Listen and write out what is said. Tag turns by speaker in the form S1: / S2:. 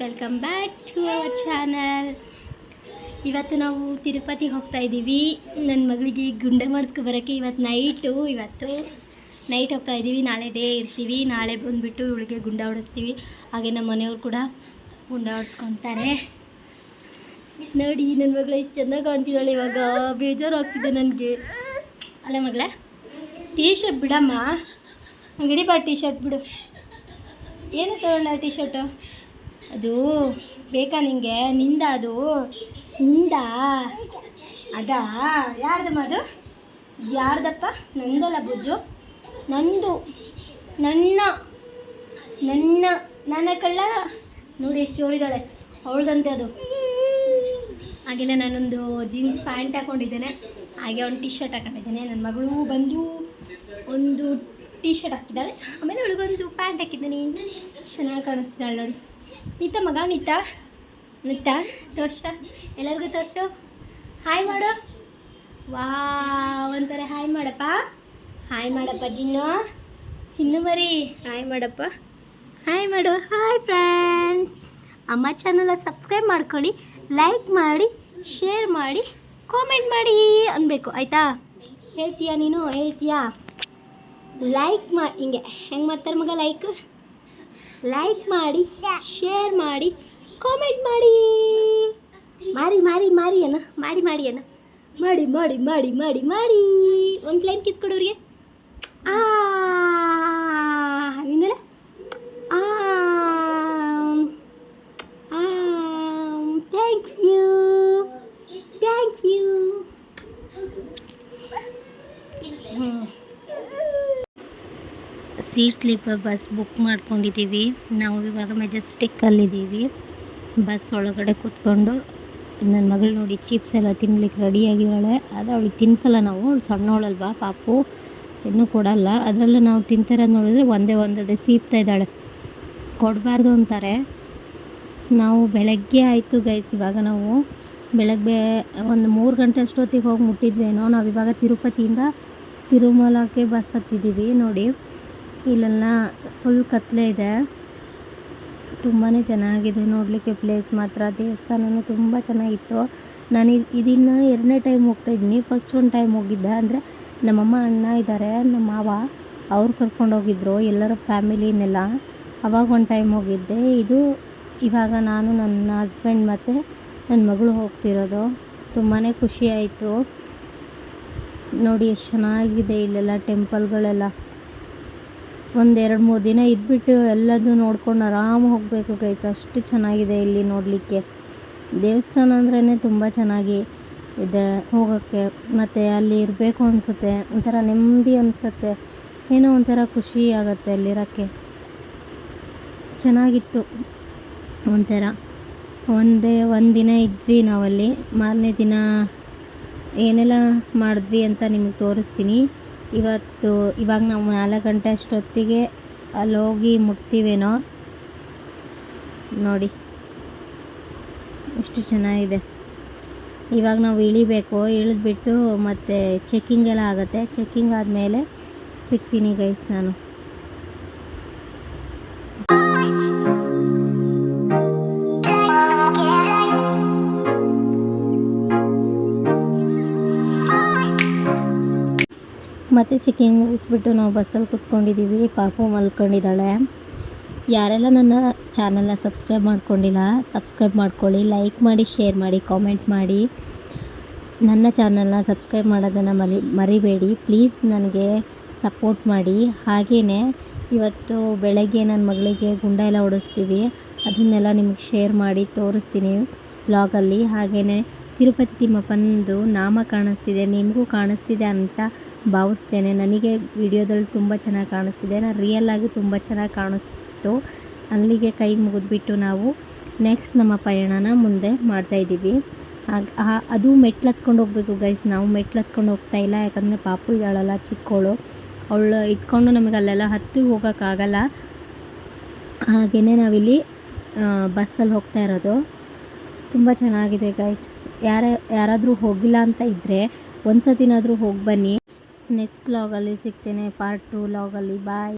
S1: Welcome back to our channel ಇವತ್ತು ನಾವು ತಿರುಪತಿಗೆ ಹೋಗ್ತಾ ಇದ್ದೀವಿ. ನನ್ನ ಮಗಳಿಗೆ ಗುಂಡೆ ಬರೋಕ್ಕೆ ಇವತ್ತು ನೈಟು ಇವತ್ತು ನೈಟ್ ಹೋಗ್ತಾ ಇದ್ದೀವಿ. ನಾಳೆ ಡೇ ಇರ್ತೀವಿ. ನಾಳೆ ಬಂದುಬಿಟ್ಟು ಇವಳಿಗೆ ಗುಂಡ ಹೊಡಿಸ್ತೀವಿ. ಹಾಗೆ ನಮ್ಮ ಮನೆಯವ್ರು ಕೂಡ ಗುಂಡ ಹೊಡ್ಸ್ಕೊತಾರೆ. ನೋಡಿ ನನ್ನ ಮಗಳು ಎಷ್ಟು ಚೆನ್ನಾಗಿ ಕಾಣ್ತಿದ್ದಾಳೆ ಇವಾಗ. ಬೇಜಾರು ಆಗ್ತಿದೆ ನನಗೆ. ಅಲ್ಲ ಮಗಳ ಟೀ ಶರ್ಟ್ ಬಿಡಮ್ಮ. ಅಂಗಡಿ ಬಾ ಟೀ ಶರ್ಟ್ ಬಿಡು. ಏನು ತಗೊಂಡ ಟೀ ಶರ್ಟು ಅದು ಬೇಕಾ ನಿಂಗೆ? ನಿಂದ ಅದು? ನಿಂದ? ಅದಾ? ಯಾರ್ದಮ್ಮ ಅದು? ಯಾರ್ದಪ್ಪ? ನಂದಲ್ಲ ಬುಜ್ಜು. ನಂದು. ನನ್ನ. ನನ್ನ. ನನ್ನ ಕಳ್ಳ. ನೋಡಿ ಎಷ್ಟು ಜೋರಿದ್ದಾಳೆ ಅವಳ್ದಂತೆ ಅದು. ಹಾಗೆಯೇ ನಾನೊಂದು ಜೀನ್ಸ್ ಪ್ಯಾಂಟ್ ಹಾಕೊಂಡಿದ್ದೇನೆ. ಹಾಗೆ ಒಂದು ಟಿ ಶರ್ಟ್ ಹಾಕೊಂಡಿದ್ದೇನೆ. ನನ್ನ ಮಗಳು ಬಂದು. ಒಂದು ಟಿ ಶರ್ಟ್ ಹಾಕಿದ್ದಾಳೆ. ಆಮೇಲೆ ಅವಳಿಗೊಂದು ಪ್ಯಾಂಟ್ ಹಾಕಿದ್ದಾನೆ. ಚೆನ್ನಾಗಿ ಕಾಣಿಸ್ತಿದ್ದಾಳೆ ನೋಡಿ. ನಿತ್ತ ಮಗ ನಿತ್ತ ನಿತ್ತ ತೋರ್ಸ. ಎಲ್ಲರಿಗೂ ತೋರ್ಸು. ಹಾಯ್ ಮಾಡು. ವಾ ಒಂಥರ ಹಾಯ್ ಮಾಡಪ್ಪ. ಹಾಯ್ ಮಾಡಪ್ಪ, ಜಿನ್ನು. ಚಿನ್ನು ಮರಿ. ಹಾಯ್ ಮಾಡಪ್ಪ. ಹಾಯ್ ಮಾಡು. ಹಾಯ್ ಫ್ರೆಂಡ್ಸ್ ಅಮ್ಮ ಚಾನಲ ಸಬ್ಸ್ಕ್ರೈಬ್ ಮಾಡ್ಕೊಳ್ಳಿ ಲೈಕ್ ಮಾಡಿ ಶೇರ್ ಮಾಡಿ ಕಾಮೆಂಟ್ ಮಾಡಿ ಅನ್ಬೇಕು ಆಯಿತಾ? ಹೇಳ್ತೀಯಾ ನೀನು? ಹೇಳ್ತೀಯಾ? ಲೈಕ್ ಮಾಡಿ ಹಿಂಗೆ ಹೆಂಗೆ ಮಾಡ್ತಾರೆ ಮಗ ಲೈಕ್ ಲೈಕ್ ಮಾಡಿ ಶೇರ್ ಮಾಡಿ ಕಾಮೆಂಟ್ ಮಾಡಿ. ಮಾರಿ ಮಾರಿ ಮಾರಿ ಅನ್ನ ಮಾಡಿ ಮಾಡಿ ಅನ್ನ ಮಾಡಿ ಮಾಡಿ ಮಾಡಿ ಮಾಡಿ ಮಾಡಿ. ಒಂದು ಪ್ಲೇನ್ ಕಿಸ್ ಕೊಡೋರಿಗೆ ಆ ನಿಂದಲ್ಲ? ಆ ಥ್ಯಾಂಕ್ ಯು ಥ್ಯಾಂಕ್ ಯು ಹ್ಞೂ ಸೀಟ್ ಸ್ಲೀಪರ್ ಬಸ್ ಬುಕ್ ಮಾಡ್ಕೊಂಡಿದ್ದೀವಿ. ನಾವು ಇವಾಗ ಮೆಜೆಸ್ಟಿಕ್ಕಲ್ಲಿದ್ದೀವಿ. ಬಸ್ ಒಳಗಡೆ ಕೂತ್ಕೊಂಡು ನನ್ನ ಮಗಳು ನೋಡಿ ಚಿಪ್ಸ್ ಎಲ್ಲ ತಿನ್ಲಿಕ್ಕೆ ರೆಡಿಯಾಗಿದ್ದಾಳೆ ಆದರೆ ಅವಳಿಗೆ ತಿನ್ಸಲ್ಲ ನಾವು, ಅವಳು ಸಣ್ಣವಳಲ್ವಾ ಪಾಪು. ಇನ್ನೂ ಕೊಡಲ್ಲ. ಅದರಲ್ಲೂ ನಾವು ತಿಂತಿರೋದು ನೋಡಿದ್ರೆ ಒಂದೇ ಒಂದದೇ ಸೀಪ್ತಾ ಇದ್ದಾಳೆ. ಕೊಡಬಾರ್ದು ಅಂತಾರೆ. ನಾವು ಬೆಳಗ್ಗೆ ಆಯಿತು ಗೈಸ್ ಇವಾಗ ನಾವು ಬೆಳಗ್ಗೆ ಒಂದು ಮೂರು ಗಂಟೆ ಅಷ್ಟೊತ್ತಿಗೆ ಹೋಗಿ ಮುಟ್ಟಿದ್ವೇನೋ ನಾವು ಇವಾಗ ತಿರುಪತಿಯಿಂದ ತಿರುಮಲಕ್ಕೆ ಬಸ್ ಹತ್ತಿದ್ದೀವಿ ನೋಡಿ. ಇಲ್ಲೆಲ್ಲ ಫುಲ್ ಕತ್ಲೆ ಇದೆ. ತುಂಬಾ ಚೆನ್ನಾಗಿದೆ ನೋಡಲಿಕ್ಕೆ ಪ್ಲೇಸ್ ಮಾತ್ರ. ದೇವಸ್ಥಾನವೂ ತುಂಬ ಚೆನ್ನಾಗಿತ್ತು. ನಾನು ಇದನ್ನು ಎರಡನೇ ಟೈಮ್ ಹೋಗ್ತಾ ಇದ್ದೀನಿ. ಫಸ್ಟ್ ಒಂದು ಟೈಮ್ ಹೋಗಿದ್ದೆ. ಅಂದರೆ ನಮ್ಮಮ್ಮ ಅಣ್ಣ ಇದ್ದಾರೆ ನಮ್ಮ ಮಾವ. ಅವ್ರು ಕರ್ಕೊಂಡು ಹೋಗಿದ್ರು. ಎಲ್ಲರ ಫ್ಯಾಮಿಲಿನೆಲ್ಲ ಅವಾಗ ಒಂದು ಟೈಮ್ ಹೋಗಿದ್ದೆ. ಇದು ಇವಾಗ ನಾನು, ನನ್ನ ಹಸ್ಬೆಂಡ್ ಮತ್ತು ನನ್ನ ಮಗಳು ಹೋಗ್ತಿರೋದು. ತುಂಬಾ ಖುಷಿ ಆಯಿತು. ನೋಡಿ, ಎಷ್ಟು ಚೆನ್ನಾಗಿದೆ ಇಲ್ಲೆಲ್ಲ ಟೆಂಪಲ್ಗಳೆಲ್ಲ ಒಂದೆರಡು ಮೂರು ದಿನ ಇದ್ಬಿಟ್ಟು ಎಲ್ಲದೂ ನೋಡ್ಕೊಂಡು ಆರಾಮ ಹೋಗಬೇಕು ಗೈಸ್ ಅಷ್ಟು ಚೆನ್ನಾಗಿದೆ ಇಲ್ಲಿ ನೋಡಲಿಕ್ಕೆ. ದೇವಸ್ಥಾನ ಅಂದ್ರೇ ತುಂಬ ಚೆನ್ನಾಗಿ ಇದೆ ಹೋಗೋಕ್ಕೆ. ಮತ್ತು ಅಲ್ಲಿ ಇರಬೇಕು ಅನಿಸುತ್ತೆ. ಒಂಥರ ನೆಮ್ಮದಿ ಅನಿಸುತ್ತೆ. ಏನೋ ಒಂಥರ ಖುಷಿ ಆಗುತ್ತೆ ಅಲ್ಲಿರೋಕ್ಕೆ ಚೆನ್ನಾಗಿತ್ತು ಒಂಥರ. ಒಂದೇ ಒಂದು ದಿನ ಇದ್ವಿ ನಾವಲ್ಲಿ. ಮಾರನೇ ದಿನ ಏನೆಲ್ಲ ಮಾಡಿದ್ವಿ ಅಂತ ನಿಮಗೆ ತೋರಿಸ್ತೀನಿ. ಇವತ್ತು ಇವಾಗ ನಾವು ನಾಲ್ಕು ಗಂಟೆ ಅಷ್ಟೊತ್ತಿಗೆ ಅಲ್ಲೋಗಿ ಮುಟ್ತೀವೇನೋ? ನೋಡಿ. ಎಷ್ಟು ಚೆನ್ನಾಗಿದೆ. ಇವಾಗ ನಾವು ಇಳಿಬೇಕು. ಇಳಿದ್ಬಿಟ್ಟು ಮತ್ತು ಚೆಕ್ಕಿಂಗ್ ಎಲ್ಲ ಆಗುತ್ತೆ. ಚೆಕ್ಕಿಂಗ್ ಆದಮೇಲೆ ಸಿಗ್ತೀನಿ ಗೈಸ್ ನಾನು. ಮತ್ತು ಚೆಕ್ಕಿಂಗ್ ಮುಗಿಸ್ಬಿಟ್ಟು ನಾವು ಬಸ್ಸಲ್ಲಿ ಕೂತ್ಕೊಂಡಿದ್ದೀವಿ ಪಾಪು ಮಲ್ಕೊಂಡಿದ್ದಾಳೆ ಯಾರೆಲ್ಲ ನನ್ನ ಚಾನಲ್ನ ಸಬ್ಸ್ಕ್ರೈಬ್ ಮಾಡ್ಕೊಂಡಿಲ್ಲ ಸಬ್ಸ್ಕ್ರೈಬ್ ಮಾಡ್ಕೊಳ್ಳಿ ಲೈಕ್ ಮಾಡಿ ಶೇರ್ ಮಾಡಿ ಕಾಮೆಂಟ್ ಮಾಡಿ. ನನ್ನ ಚಾನಲ್ನ ಸಬ್ಸ್ಕ್ರೈಬ್ ಮಾಡೋದನ್ನು ಮರಿ ಮರಿಬೇಡಿ. ಪ್ಲೀಸ್ ನನಗೆ ಸಪೋರ್ಟ್ ಮಾಡಿ. ಹಾಗೇ ಇವತ್ತು ಬೆಳಗ್ಗೆ ನನ್ನ ಮಗಳಿಗೆ ಗುಂಡ ಎಲ್ಲ ಹೊಡಿಸ್ತೀವಿ. ಅದನ್ನೆಲ್ಲ ನಿಮಗೆ ಶೇರ್ ಮಾಡಿ ತೋರಿಸ್ತೀನಿ ಬ್ಲಾಗಲ್ಲಿ ಹಾಗೆಯೇ ತಿರುಪತಿ ತಿಮ್ಮಪ್ಪನದು ನಾಮ ಕಾಣಿಸ್ತಿದೆ. ನಿಮಗೂ ಕಾಣಿಸ್ತಿದೆ ಅಂತ ಭಾವಿಸ್ತೇನೆ. ನನಗೆ ವಿಡಿಯೋದಲ್ಲಿ ತುಂಬ ಚೆನ್ನಾಗಿ ಕಾಣಿಸ್ತಿದೆ. ನಾನು ರಿಯಲ್ ಆಗಿ ತುಂಬ ಚೆನ್ನಾಗಿ ಕಾಣಿಸ್ತು. ಅಲ್ಲಿಗೆ ಕೈ ಮುಗಿದ್ಬಿಟ್ಟು ನಾವು ನೆಕ್ಸ್ಟ್ ನಮ್ಮ ಪಯಣನ ಮುಂದೆ ಮಾಡ್ತಾಯಿದ್ದೀವಿ ಅದು ಮೆಟ್ಲು ಹತ್ಕೊಂಡು ಹೋಗಬೇಕು ಗೈಸ್ ನಾವು ಮೆಟ್ಲು ಹತ್ಕೊಂಡು ಹೋಗ್ತಾ ಇಲ್ಲ. ಯಾಕಂದರೆ ಪಾಪು ಇದ್ದಾಳಲ್ಲ ಚಿಕ್ಕವಳು ಅವಳು ಇಟ್ಕೊಂಡು ನಮಗೆ ಅಲ್ಲೆಲ್ಲ ಹತ್ತಿ ಹೋಗೋಕ್ಕಾಗಲ್ಲ ಹಾಗೆಯೇ ನಾವಿಲ್ಲಿ ಬಸ್ಸಲ್ಲಿ ಹೋಗ್ತಾ ಇರೋದು. ತುಂಬ ಚೆನ್ನಾಗಿದೆ ಗೈಸ್ ಯಾರ, ಯಾರಾದರೂ ಹೋಗಿಲ್ಲ ಅಂತ ಇದ್ದರೆ ಒಂದು ಸತಿನಾದರೂ ಹೋಗಿ ಬನ್ನಿ. ನೆಕ್ಸ್ಟ್ ಲಾಗಲ್ಲಿ ಸಿಗ್ತೇನೆ ಪಾರ್ಟ್ ಟು ಲಾಗಲ್ಲಿ ಬಾಯ್